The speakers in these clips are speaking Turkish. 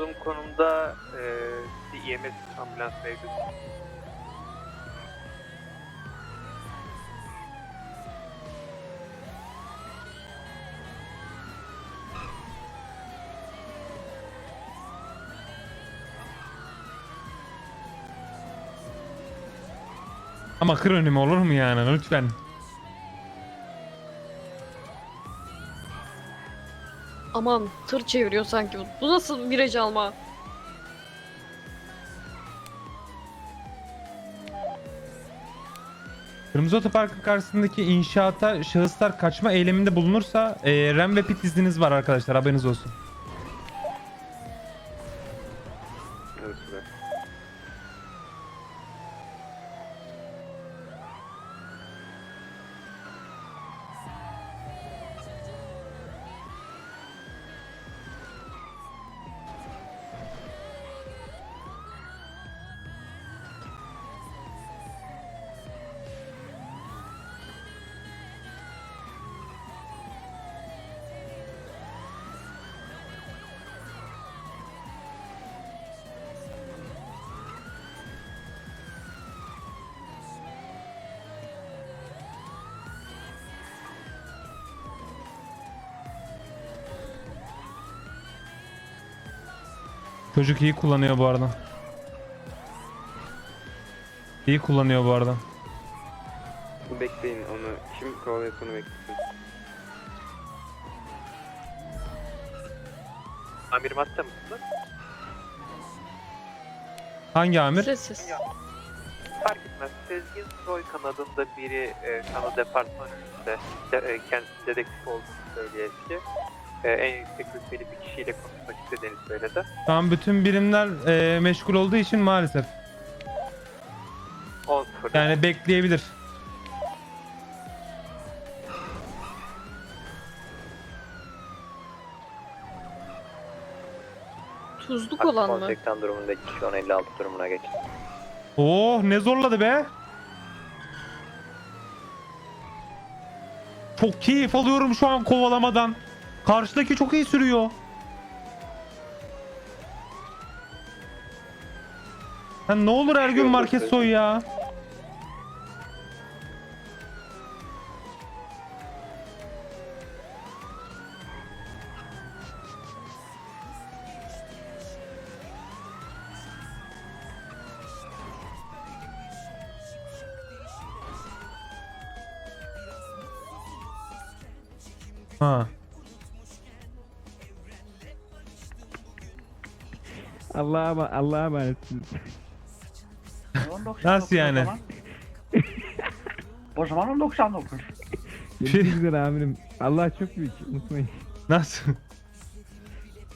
bulunduğum konumda e, bir EMS ambulans mevcut. Ama kır olur mu yani lütfen. Aman tır çeviriyor sanki bu. Bu nasıl viraj alma? Kırmızı otoparkın karşısındaki inşaata şahıslar kaçma eyleminde bulunursa e, rem ve pit izniniz var arkadaşlar haberiniz olsun. Çocuk iyi kullanıyor bu arada. İyi kullanıyor bu arada. Bekleyin onu. Kim kovalıyor onu beklesin. Amirim hatta mısınız? Hangi amir? Sessiz. Fark etmez. Sezgin Soykan adında biri e, kanal departman önünde de, e, kendisi dedektif olduğunu söylüyor eski. E, en yüksek rütbeli bir kişiyle konuşmak istediğini söyledi. An bütün birimler e, meşgul olduğu için maalesef. 10 0 Yani bekleyebilir. Tuzluk olan mı? 80 durumundaki kişi 56 durumuna geçti. Oh ne zorladı be. Çok keyif alıyorum şu an kovalamadan. Karşıdaki çok iyi sürüyor. Sen ne olur her gün market soy ya. Ha. Allah'a ema- Allah'a emanetsiniz. Nasıl yani? O zaman 1099. Görüşmek üzere amirim. Allah çok büyük unutmayın. Nasıl?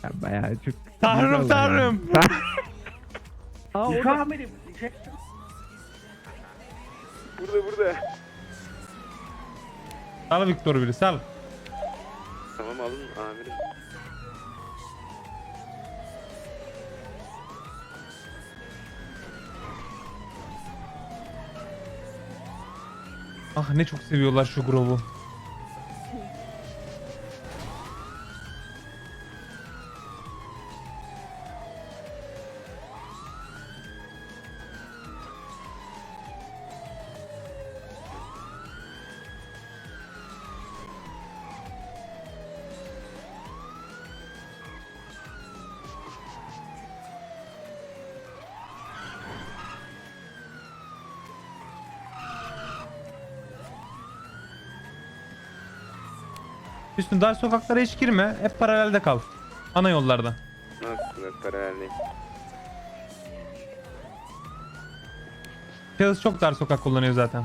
Ya bayağı çok... Tanrım Güzel tanrım. yani. Aa, orada- amirim. Şey, Burada burada. Sal Victor biri sal. Tamam alın amirim. Ah ne çok seviyorlar şu grubu. Üstün dar sokaklara hiç girme. Hep paralelde kal. Ana yollarda. Nasıl paralel Şahıs çok dar sokak kullanıyor zaten.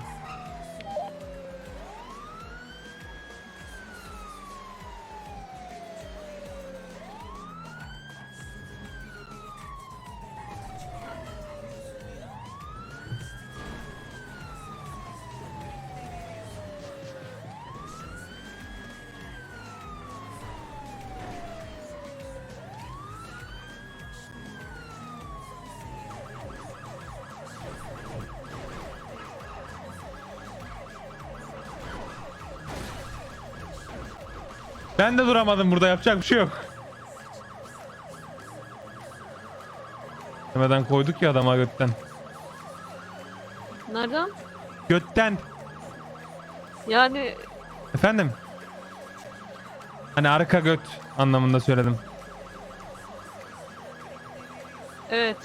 Ben de duramadım burada yapacak bir şey yok. Demeden koyduk ya adama götten. Nereden? Götten. Yani Efendim? Hani arka göt anlamında söyledim. evet.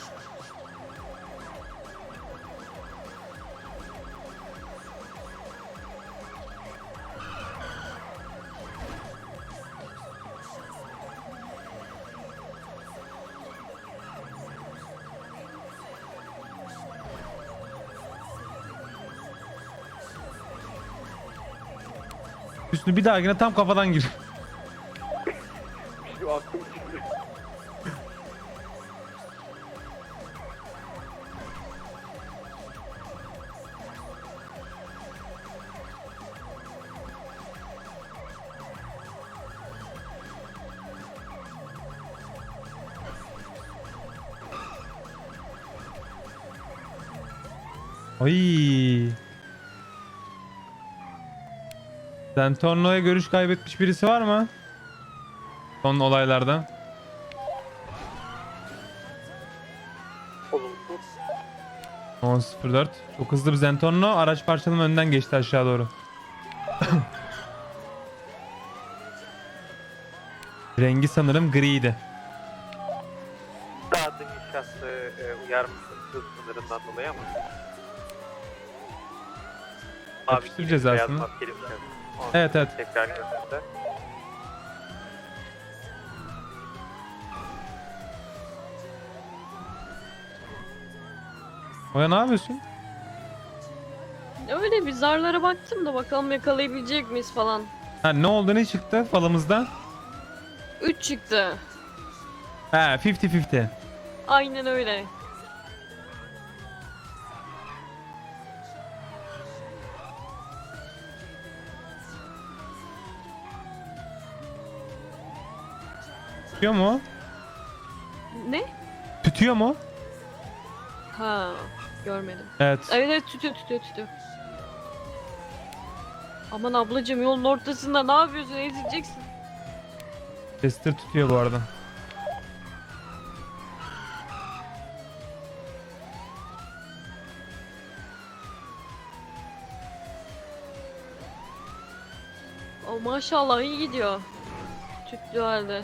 Üstünü bir dahakine tam kafadan gir. Şu aklım çıktı. Ay. Zentorno'ya görüş kaybetmiş birisi var mı? Son olaylardan. Olumsuz. 10.04. Çok hızlı bir Zentorno araç parçalama önden geçti aşağı doğru. Rengi sanırım griydi. Daha dün şahsı e, uyarmıştım hız sınırından dolayı ama. Bir şahıs. Onu Evet evet. Tekrar gördüğümde. Oya ne yapıyorsun? Öyle bir zarlara baktım da bakalım yakalayabilecek miyiz falan. Ha, ne oldu ne çıktı falımızda? 3 çıktı. Ha 50-50. Aynen öyle. Tutuyor mu? Ne? Tutuyor mu? Ha, görmedim. Evet. Evet evet tutuyor tutuyor tutuyor. Aman ablacığım yolun ortasında ne yapıyorsun ezileceksin. Tester tutuyor bu arada. O maşallah iyi gidiyor. Tütlü halde.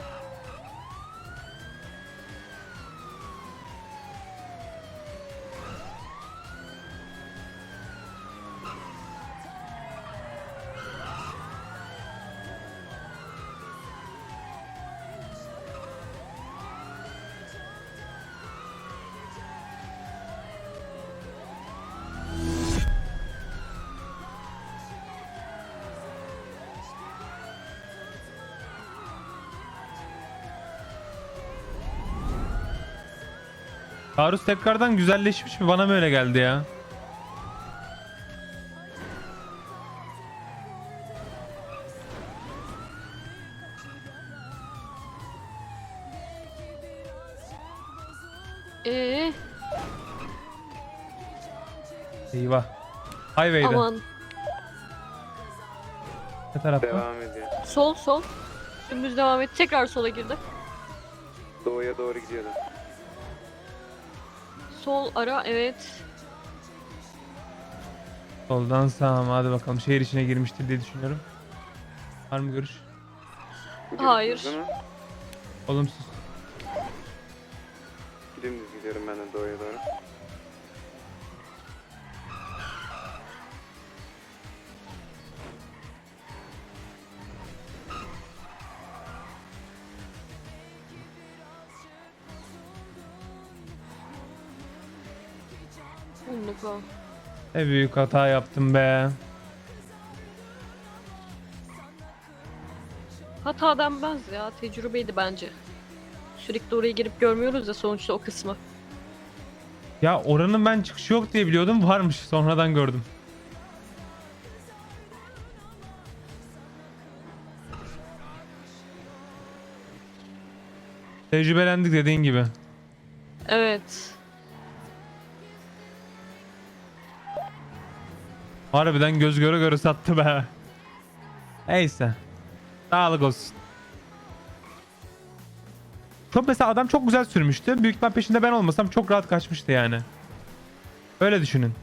Taarruz tekrardan güzelleşmiş mi? Bana mı öyle geldi ya? Ee, Eyvah. Highway'de. aman Ne tarafta? Devam ediyor. sol sol. Dümdüz devam et. Tekrar sola girdi. Doğuya doğru gidiyordu. Sol ara evet. Soldan sağa mı? Hadi bakalım. Şehir içine girmiştir diye düşünüyorum. Var mı görüş? Hayır. Gidiyorsunuz değil mi? Olumsuz. Dümdüz gidiyorum ben de doğuya doğru. O. Ne büyük hata yaptım be. Hata denmez ya. Tecrübeydi bence. Sürekli oraya girip görmüyoruz ya sonuçta o kısmı. Ya oranın ben çıkışı yok diye biliyordum. Varmış. Sonradan gördüm. Tecrübelendik dediğin gibi. Evet. Harbiden göz göre göre sattı be. Neyse. Sağlık olsun. Çok mesela adam çok güzel sürmüştü. Büyük ihtimal peşinde ben olmasam çok rahat kaçmıştı yani. Öyle düşünün.